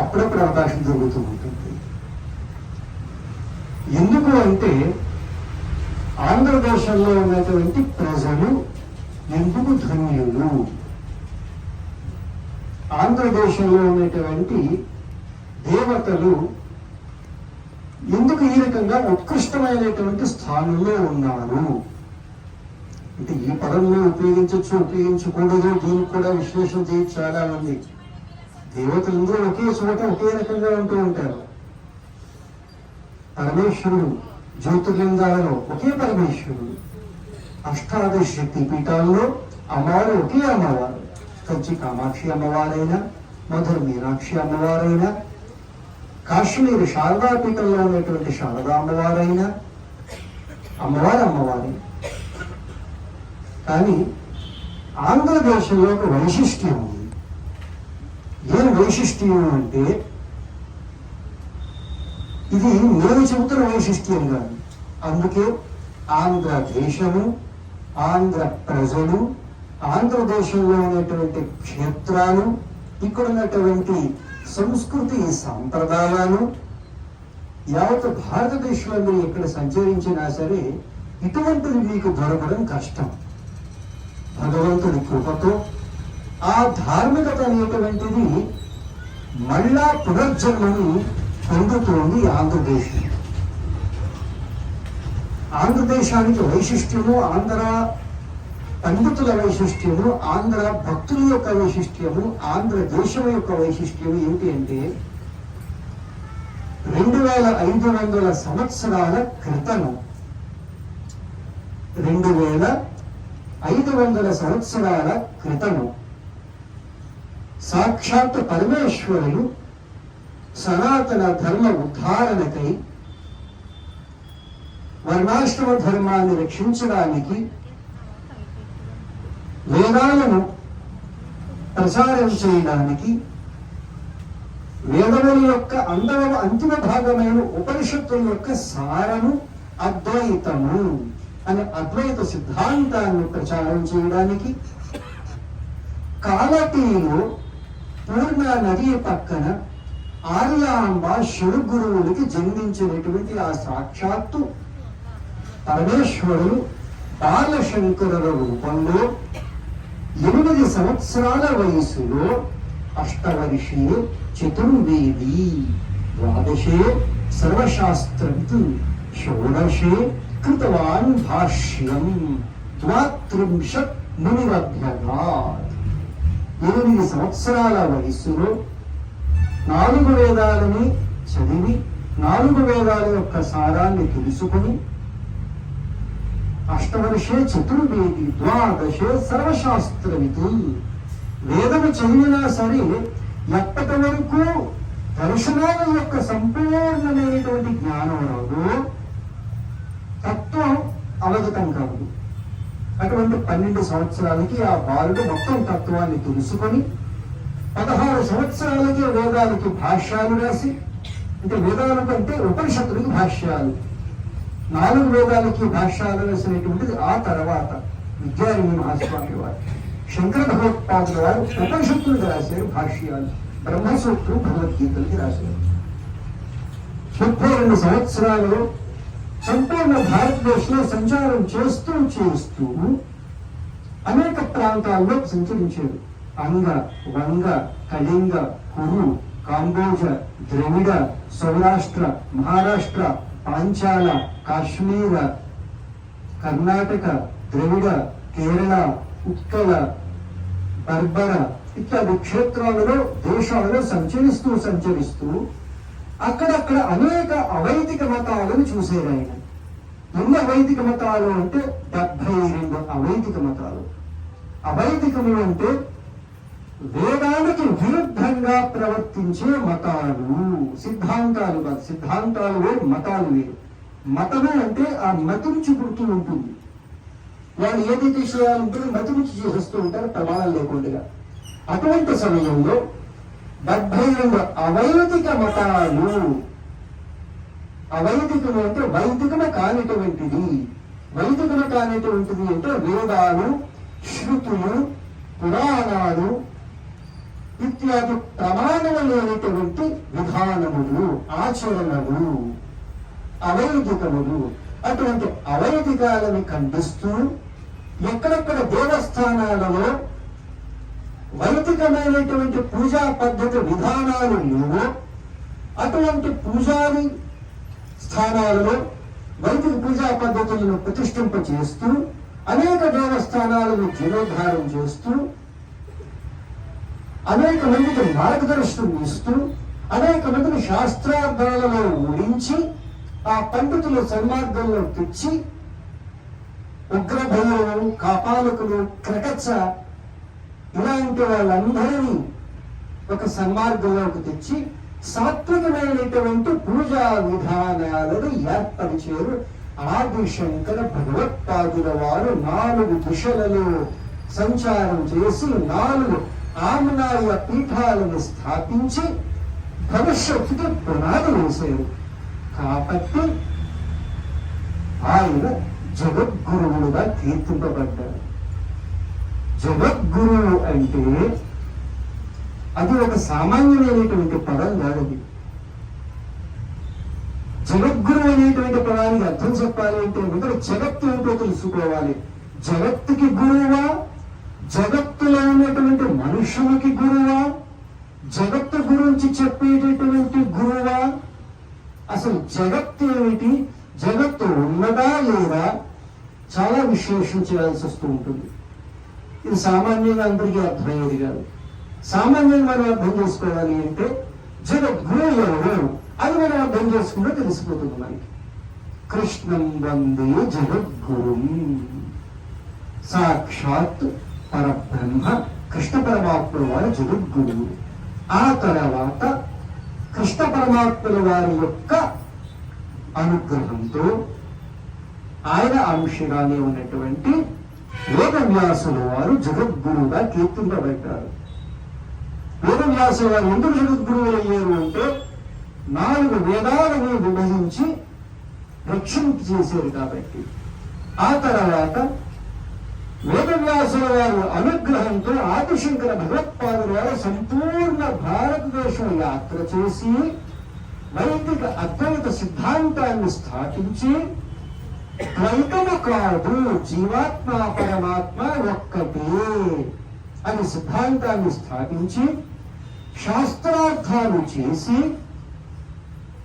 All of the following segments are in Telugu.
అప్పుడప్పుడు అవకాశం జరుగుతూ ఉంటుంది. ఎందుకు అంటే ఆంధ్రదేశంలో ఉన్నటువంటి ప్రజలు ఎందుకు ధన్యులు? ఆంధ్రదేశంలో ఉన్నటువంటి దేవతలు ఎందుకు ఈ రకంగా ఉత్కృష్టమైనటువంటి స్థానంలో ఉన్నారు? అంటే ఈ పదంలో ఉపయోగించవచ్చు ఉపయోగించకూడదు దీనికి కూడా విశ్లేషణ చేయొచ్చు చాలా మంది. దేవతలందరూ ఒకే చోట ఒకే రకంగా ఉంటూ ఉంటారు. పరమేశ్వరుడు జ్యోతిర్లింగాలలో ఒకే పరమేశ్వరుడు. అష్టాదశ శక్తి పీఠాల్లో అమ్మవారు ఒకే అమ్మవారు. కంచి కామాక్షి అమ్మవారైనా మధుర మీనాక్షి అమ్మవారైనా కాశ్మీర్ శారదా పీఠంలో ఉన్నటువంటి శారదా అమ్మవారైనా అమ్మవారు అమ్మవారి. కానీ ఆంధ్రదేశంలో ఒక వైశిష్ట్యం ఉంది. ఏం వైశిష్ట్యం అంటే ఇది నేను చెబుతున్న వైశిష్ట్యం కాదు. అందుకే ఆంధ్ర దేశము ఆంధ్ర ప్రజలు ఆంధ్రదేశంలో ఉన్నటువంటి క్షేత్రాలు ఇక్కడ ఉన్నటువంటి సంస్కృతి సంప్రదాయాలు యావత్ భారతదేశంలో మీరు ఎక్కడ సంచరించినా సరే ఇటువంటిది మీకు దొరకడం కష్టం. భగవంతుడి కృపతో ఆ ధార్మికత అనేటువంటిది మళ్ళా పునర్జన్మని పొందుతోంది ఆంధ్రదేశం. ఆంధ్రదేశానికి వైశిష్ట్యము ఆంధ్ర పండితుల వైశిష్ట్యము ఆంధ్ర భక్తుల యొక్క వైశిష్ట్యము ఆంధ్ర దేశం యొక్క వైశిష్ట్యము ఏమిటి అంటే రెండు వేల ఐదు వందల సంవత్సరాల క్రితము రెండు వేల ఐదు వందల సంవత్సరాల క్రితము సాక్షాత్ పరమేశ్వరుడు సనాతన ధర్మ ఉద్ధారణకై వర్ణాశ్రమ ధర్మాన్ని రక్షించడానికి వేదాలను ప్రచారం చేయడానికి వేదముల యొక్క అందవ అంతిమ భాగమైన ఉపనిషత్తుల యొక్క సారము అద్వైతము అనే అద్వైత సిద్ధాంతాన్ని ప్రచారం చేయడానికి కాలటీలో పూర్ణ నది పక్కన ఆర్యాంబ శివ గురువులకి జన్మించినటువంటి ఆ సాక్షాత్తు పరమేశ్వరుడు బాలశంకరుల రూపంలో ఎనిమిది సంవత్సరాల వయసులో అష్టవర్షి చతుర్వేది ద్వాదశే సర్వశాస్త్రవిత్ షోడశే కృతవాన్ భాష్యం. ద్వాత్రింశత్ మునిరభ్యగాత్. ఎనిమిది సంవత్సరాల వయస్సులో నాలుగు వేదాలని చదివి నాలుగు వేదాల యొక్క సారాన్ని తెలుసుకొని అష్టవర్షే చతుర్వేది ద్వాదశే సర్వశాస్త్రవితు వేదము చదివినా సరే ఎప్పటి వరకు దర్శనాల యొక్క సంపూర్ణమైనటువంటి జ్ఞానం రాదు తత్వం అవగతం కాదు. అటువంటి పన్నెండు సంవత్సరాలకి ఆ బాలుడు మొత్తం తత్వాన్ని తెలుసుకొని పదహారు సంవత్సరాలకి వేదాలకి భాష్యాలు రాసి అంటే వేదాల కంటే ఉపనిషత్తులకి భాష్యాలు. నాలుగు వేదాలకి భాష్యాలు రాసినటువంటిది ఆ తర్వాత విద్యారణ్య మహాస్వామి వారు. శంకర భగవత్పాదుల వారు ఉపనిషత్తులకి రాశారు భాష్యాలు. బ్రహ్మసూత్రం భగవద్గీతలకి రాశారు. ముప్పై రెండు సంవత్సరాలు సంపూర్ణ భారతదేశంలో సంచారం చేస్తూ చేస్తూ అనేక ప్రాంతాల్లో సంచరించారు. అంగ వంగ కళింగ కురు కాంబోజ ద్రవిడ సౌరాష్ట్ర మహారాష్ట్ర పాంచాల కాశ్మీర కర్ణాటక ద్రవిడ కేరళ ఉత్కల బర్బర ఇత్యాది క్షేత్రాలలో దేశాలలో సంచరిస్తూ సంచరిస్తూ అక్కడక్కడ అనేక అవైదిక మతాలను చూశారు ఆయన ఎన్ని అవైదిక మతాలు అంటే డెబ్బై రెండు అవైదిక మతాలు. అవైదికము అంటే వేదానికి విరుద్ధంగా ప్రవర్తించే మతాలు సిద్ధాంతాలు కాదు సిద్ధాంతాలు వేరు మతాలు వేరు మతము అంటే ఆ మతి పుడుతూ ఉంటుంది. వాళ్ళు ఏదైతే చేయాలంటే మతి నుంచి చేసేస్తూ ఉంటారు ప్రమాణం లేకుండా. అటువంటి సమయంలో డెబ్బై రెండు అవైదిక మతాలు అవైదికము అంటే వైదికము కానిటువంటిది. వైదికము కానిటువంటిది అంటే వేదాలు శృతులు పురాణాలు ఇత్యాది ప్రమాణము లేనటువంటి విధానములు ఆచరణలు అవైదికములు. అటువంటి అవైదికాలను ఖండిస్తూ ఎక్కడెక్కడ దేవస్థానాలలో వైదికమైనటువంటి పూజా పద్ధతి విధానాలు లేవో అటువంటి పూజారి స్థానాలలో వైదిక పూజా పద్ధతులను ప్రతిష్ఠింప చేస్తూ అనేక దేవస్థానాలను జీర్ణోద్ధారం చేస్తూ అనేక మందికి మార్గదర్శనం ఇస్తూ అనేక మందిని శాస్త్రార్థాలలో ఓడించి ఆ పండితులు సన్మార్గంలో తెచ్చి ఉగ్రభైరవులు కాపాలకులు క్రకచ్చ ఇలాంటి వాళ్ళందరినీ ఒక సన్మార్గంలోకి తెచ్చి సాత్వికమైనటువంటి పూజా విధానాలను ఏర్పరిచారు. ఆదిశంకర భగవత్పాదుల వారు నాలుగు దిశలలో సంచారం చేసి నాలుగు ఆమ్నాయ పీఠాలను స్థాపించి భవిష్యత్తుకి పునాది వేశారు. కాబట్టి ఆయన జగద్గురువులుగా కీర్తింపబడ్డారు జగద్గురువు అంటే అది ఒక సామాన్యమైనటువంటి పదం కాదది జగద్గురువు అనేటువంటి పదానికి అర్థం చెప్పాలి అంటే ముందు జగత్తు ఏంటో తెలుసుకోవాలి. జగత్తుకి గురువా? జగత్తులో ఉన్నటువంటి మనుషులకి గురువా? జగత్తు గురించి చెప్పేటటువంటి గురువా? అసలు జగత్తు ఏమిటి? జగత్తు ఉన్నదా లేదా? చాలా విశ్లేషించాల్సి వస్తూ ఉంటుంది. ఇది సామాన్యంగా అందరికీ అర్థమయ్యేది కాదు. సామాన్యంగా మనం అర్థం చేసుకోవాలి అంటే జగద్గురు అది మనం అర్థం చేసుకుంటే తెలిసిపోతుంది మనకి. కృష్ణం వందే జగద్గురు. సాక్షాత్ పరబ్రహ్మ కృష్ణ పరమాత్మ వారి జగద్గురువు. ఆ తర్వాత కృష్ణ పరమాత్మల వారి యొక్క అనుగ్రహంతో ఆయన అంశగానే ఉన్నటువంటి వేదవ్యాసుల వారు జగద్గురువుగా కీర్తింపబడ్డారు. వేదవ్యాసుల వారు ఎందుకు జగద్గురువులు అయ్యారు అంటే నాలుగు వేదాలను విభజించి రక్షింపు చేశారు కాబట్టి. ఆ తర్వాత వేదవ్యాసుల వారి అనుగ్రహంతో ఆదిశంకర భగవత్పాదుల వారు సంపూర్ణ భారతదేశం యాత్ర చేసి వైదిక అద్వైత సిద్ధాంతాన్ని స్థాపించి ద్వైతము కాదు జీవాత్మ పరమాత్మ ఒక్కటే అని సిద్ధాంతాన్ని స్థాపించి శాస్త్రార్థాలు చేసి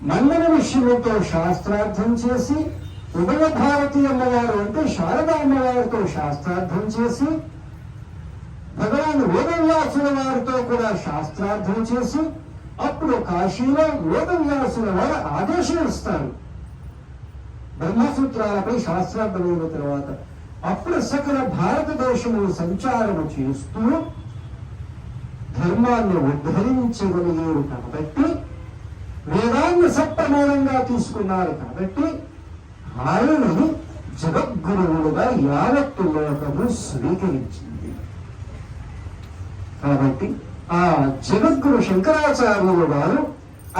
మండల విషయంతో శాస్త్రార్థం చేసి ఉభయ భారతి అమ్మవారు అంటే శారదా అమ్మవారితో శాస్త్రార్థం చేసి భగవాన్ వేదవ్యాసుల వారితో కూడా శాస్త్రార్థం చేసి అప్పుడు కాశీలో వేదవ్యాసుల వారు ఆదేశం ఇస్తారు. బ్రహ్మసూత్రాలపై శాస్త్రార్థమైన తర్వాత అప్పుడు సకల భారతదేశము సంచారము చేస్తూ ధర్మాన్ని ఉద్ధరించగలిగారు కాబట్టి వేదాన్ని సప్రమాణంగా తీసుకున్నారు కాబట్టి ఆయనని జగద్గురువులుగా యావత్తు లోకము స్వీకరించింది. కాబట్టి ఆ జగద్గురు శంకరాచార్యులు వారు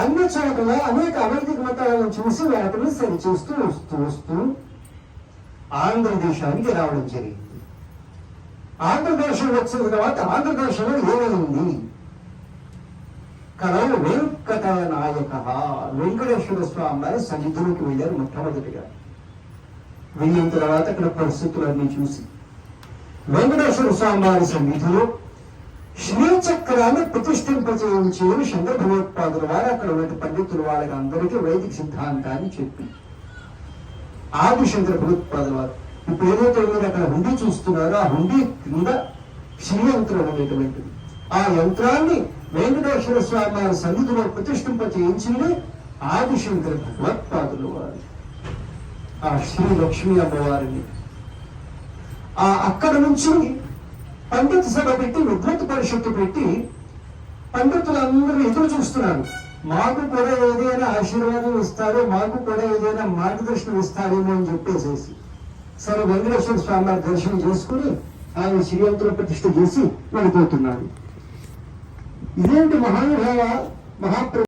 అన్ని చోట్ల అనేక అవైదిక మతాలను చూసి వాటిని సరిచూస్తూ వస్తూ వస్తూ ఆంధ్రదేశానికి రావడం జరిగింది. ఆంధ్రదేశం వచ్చిన తర్వాత ఆంధ్రదేశంలో ఏమైంది? కలవు వెంకట నాయక వెంకటేశ్వర స్వామి వారి సన్నిధిలోకి వెళ్ళారు మొట్టమొదటిగా. వెళ్ళిన తర్వాత అక్కడ పరిస్థితులన్నీ చూసి వెంకటేశ్వర స్వామి వారి సన్నిధిలో శ్రీచక్రాన్ని ప్రతిష్ఠింపచేయించేది శంకర భగవత్పాదుల వారు. అక్కడ ఉన్న పండితులు వాళ్ళకి అందరికీ వైదిక సిద్ధాంతాన్ని చెప్పి. ఆది శంకర భగవత్పాదుల వారు. ఇప్పుడు ఏదైతే మీరు అక్కడ హుండీ చూస్తున్నారో ఆ హుండీ కింద శ్రీ యంత్రం అనేటువంటిది. ఆ యంత్రాన్ని వెంకటేశ్వర స్వామి వారి సన్నిధిలో ప్రతిష్ఠింప చేయించింది ఆదిశంకర భగవత్పాదుల వారు. ఆ శ్రీ లక్ష్మీ అమ్మవారిని. ఆ అక్కడ నుంచి పండిత సభ పెట్టి విద్వత్ పరిషత్తు పెట్టి పండితులందరూ ఎదురు చూస్తున్నారు. మాకు కూడా ఏదైనా ఆశీర్వాదం ఇస్తారో మాకు కూడా ఏదైనా మార్గదర్శనం ఇస్తారేమో అని చెప్పేసేసి సరే వెంకటేశ్వర స్వామి దర్శనం చేసుకుని ఆయన శ్రీయంతుల ప్రతిష్ఠ చేసి వెళ్ళిపోతున్నాడు ఇదేంటి మహానుభావ మహాప్ర